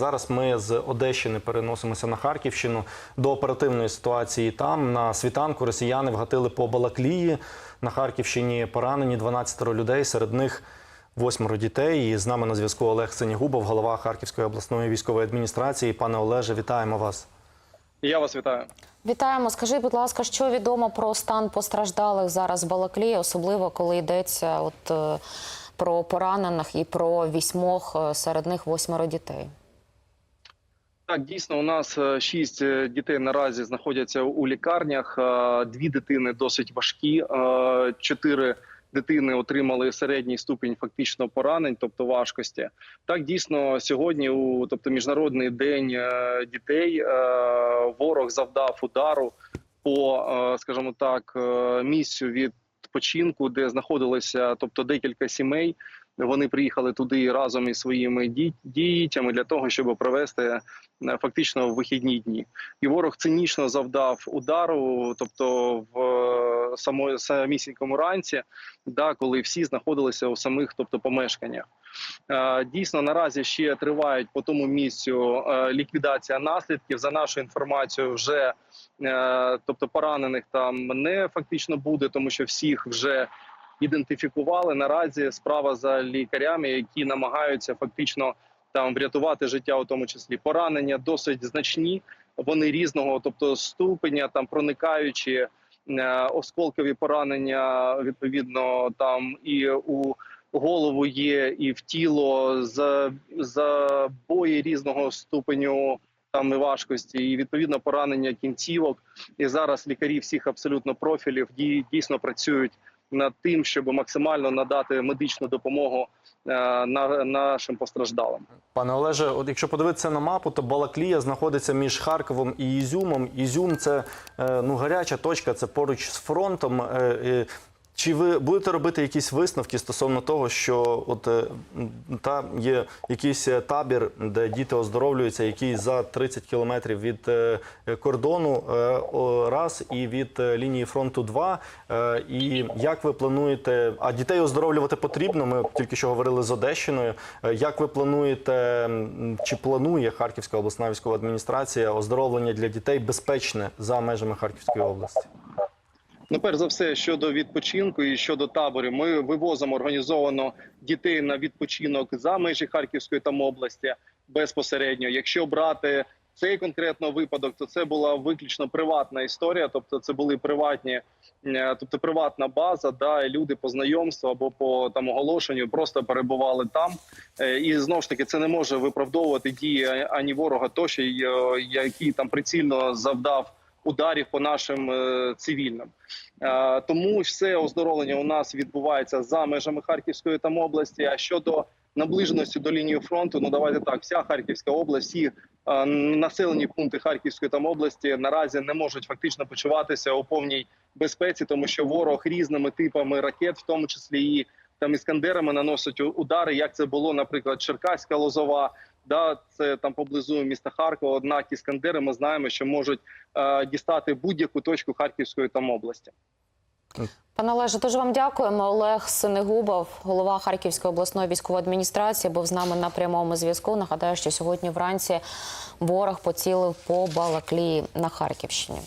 Зараз ми з Одещини переносимося на Харківщину до оперативної ситуації. Там на світанку росіяни вгатили по Балаклії. На Харківщині поранені 12 людей, серед них восьмеро дітей. І з нами на зв'язку Олег Сенігубов, голова Харківської обласної військової адміністрації. Пане Олеже, вітаємо вас. Я вас вітаю. Вітаємо. Скажіть, будь ласка, що відомо про стан постраждалих зараз в Балаклії, особливо коли йдеться от е, про поранених і про вісьмох, е, серед них восьмеро дітей. Так, дійсно, у нас е, шість е, дітей наразі знаходяться у лікарнях. Е, Дві дитини досить важкі. Чотири дитини отримали середній ступінь фактично поранень, тобто важкості. Так, дійсно, сьогодні, у тобто міжнародний день дітей, ворог завдав удару по, скажімо так, місцю відпочинку, де знаходилися, тобто декілька сімей. Вони приїхали туди разом із своїми дітями для того, щоб провести е, фактично вихідні дні. І ворог цинічно завдав удару, тобто в е, само, самісінькому ранці, да, коли всі знаходилися у самих, тобто помешканнях. Е, Дійсно, наразі ще тривають по тому місцю ліквідація наслідків. За нашою інформацією, вже тобто поранених там не фактично буде, тому що всіх вже ідентифікували. Наразі справа за лікарями, які намагаються фактично там врятувати життя, у тому числі поранення досить значні. Вони різного, тобто ступеня, там проникаючи е, осколкові поранення, відповідно, там і у голову є, і в тіло з забої різного ступеню там і важкості, і відповідно поранення кінцівок. І зараз лікарі всіх абсолютно профілів дій- дійсно працюють над тим, щоб максимально надати медичну допомогу е, на, нашим постраждалим. Пане Олеже, от якщо подивитися на мапу, то Балаклія знаходиться між Харковом і Ізюмом. Ізюм це е, ну гаряча точка, це поруч з фронтом. Чи ви будете робити якісь висновки стосовно того, що от е, м, та є якийсь е, табір, де діти оздоровлюються, який за 30 кілометрів від е, кордону раз і від лінії фронту два. І як ви плануєте? А дітей оздоровлювати потрібно? Ми тільки що говорили з Одещиною. Як ви плануєте чи планує Харківська обласна військова адміністрація оздоровлення для дітей безпечне за межами Харківської області? Ну, перш за все, щодо відпочинку і щодо таборів, ми вивозимо організовано дітей на відпочинок за межі Харківської там області безпосередньо. Якщо брати цей конкретно випадок, то це була виключно приватна історія, тобто це були приватні, е, тобто приватна база, да, і люди по знайомству або по там оголошенню просто перебували там. Е, І знову ж таки це не може виправдовувати дії ані ворога, тощо який там прицільно завдав ударів по нашим е, цивільним. Е, Тому все оздоровлення у нас відбувається за межами Харківської там області. А щодо наближеності до лінії фронту, ну давайте так, вся Харківська область, всі е, населені пункти Харківської там області наразі не можуть фактично почуватися у повній безпеці, тому що ворог різними типами ракет, в тому числі і там іскандерами, наносить удари. Як це було, наприклад, Черкаська Лозова. Да, це там поблизу міста Харкова. Однак іскандери ми знаємо, що можуть е, дістати будь-яку точку Харківської там області. Пане Олеже, дуже вам дякуємо. Олег Синегубов, голова Харківської обласної військової адміністрації, був з нами на прямому зв'язку. Нагадаю, що сьогодні вранці ворог поцілив по Балаклії на Харківщині.